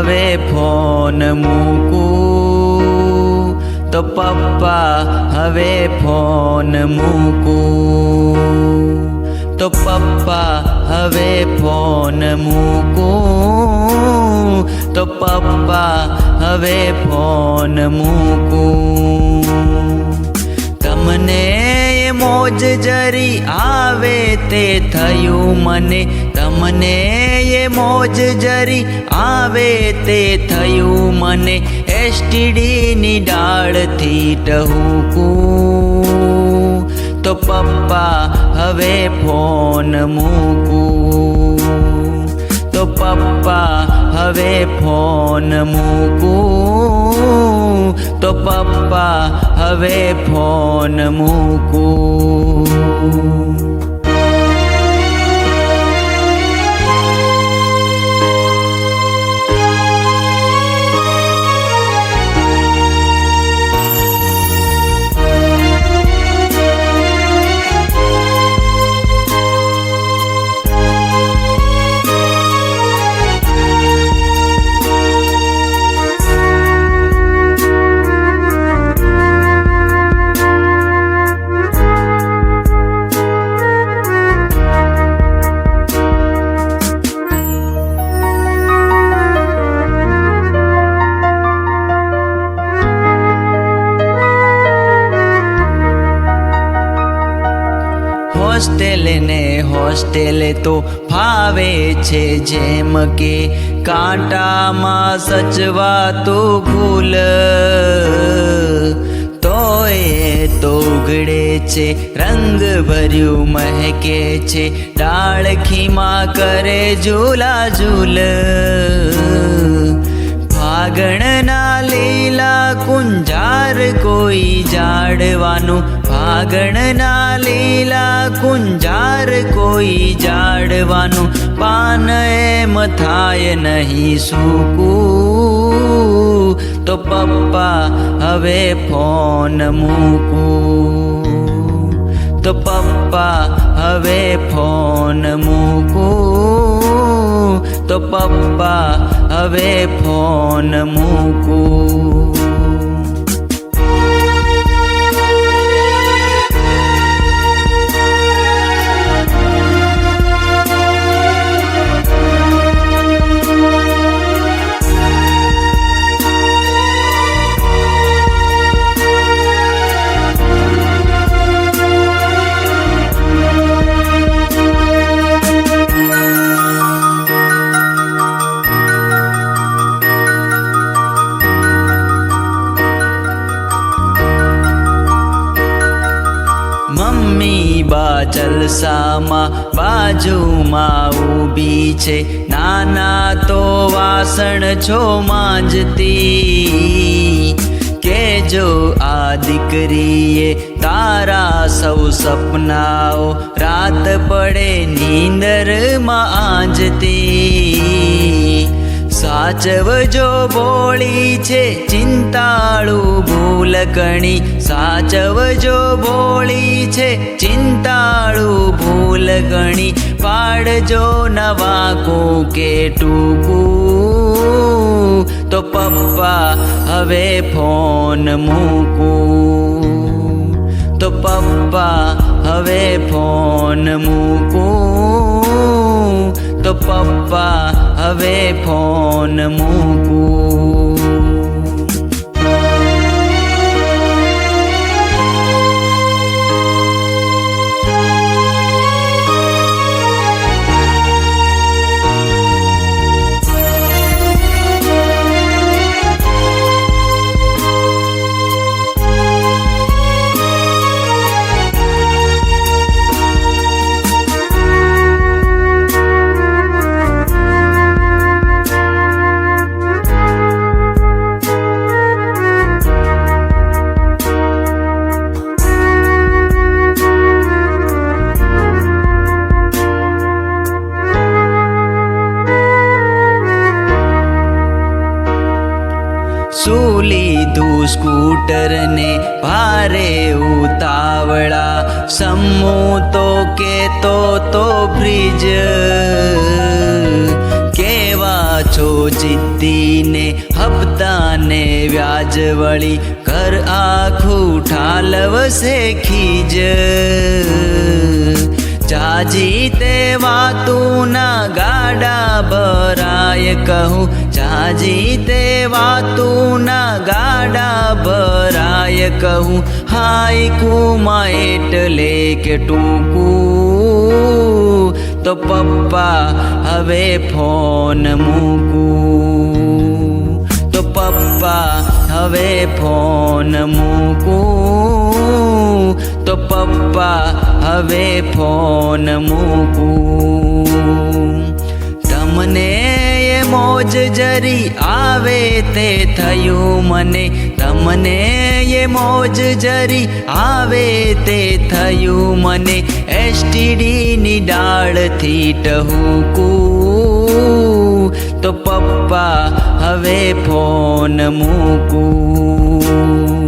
હવે ફોન મૂકું. તો પપ્પા હવે ફોન મૂકું. તો પપ્પા હવે ફોન મૂકું. તો પપ્પા હવે ફોન મૂકું. તમને મોજ જરી આવે તે થયું મને. તમને મોજ જરી આવે તે થયું મને એસટીડીની ડાળથી ટહુકું. તો પપ્પા હવે ફોન મૂકું. તો પપ્પા હવે ફોન મૂકું. તો પપ્પા હવે ફોન મૂકું. હોસ્ટેલ ને હોસ્ટેલ તો ફાવે છે જેમ કે કાંટામાં સચવાતું ફૂલ. તોય તો ઉગડે છે રંગ ભર્યું મહેકે છે, ડાળખીમાં કરે ઝૂલા ઝૂલ ફાગણના લીલા કુંજાર કોઈ જાડવાનું ફાગણના લીલા કુંજાર કોઈ જાડવાનું પાન એમ થાય નહીં સૂકું. તો પપ્પા હવે ફોન મૂકું. તો પપ્પા હવે ફોન મૂકું. તો પપ્પા હવે ફોન મૂકું. મમ્મી બા જલસામાં બાજુમાં ઊભી છે. નાના તો વાસણ છો માંજતી. કે જો આ દીકરીએ તારા સૌ સપનાઓ. રાત પડે નીંદરમાં આંજતી. સાચવજો બોળી છે ચિંતાળુ ભૂલકણી સાચવજો ભોળી છે ચિંતાળુ ભૂલકણી પાડજો નવા કે ટૂકું. તો પપ્પા હવે ફોન મૂકું. તો પપ્પા હવે ફોન મૂકું. તો પપ્પા હવે ફોન મૂકું. સ્કૂટરને ભારે ઉતાવળા. સમૂહ તો કેતો તો બ્રિજ. કેવા છો જિદ્દીને, હપ્તાને વ્યાજ વળી. ઘર આખું ઠાલવશે ખીજ. જાજી તે વાતું ના ગાડા ભરાય કહું. જાજી તે વાતું ના ભરાય કહું, હાય કુમા એટલે કે ટૂંકું. તો પપ્પા, હવે ફોન મૂકું. તો પપ્પા, હવે ફોન મૂકું. તો પપ્પા, હવે ફોન મૂકું. મોજ જરી આવે તે થયું મને. તમને એ મોજ જરી આવે તે થયું મને. એસટીડીની ડાળથી ટહુકું. તો પપ્પા હવે ફોન મૂકું.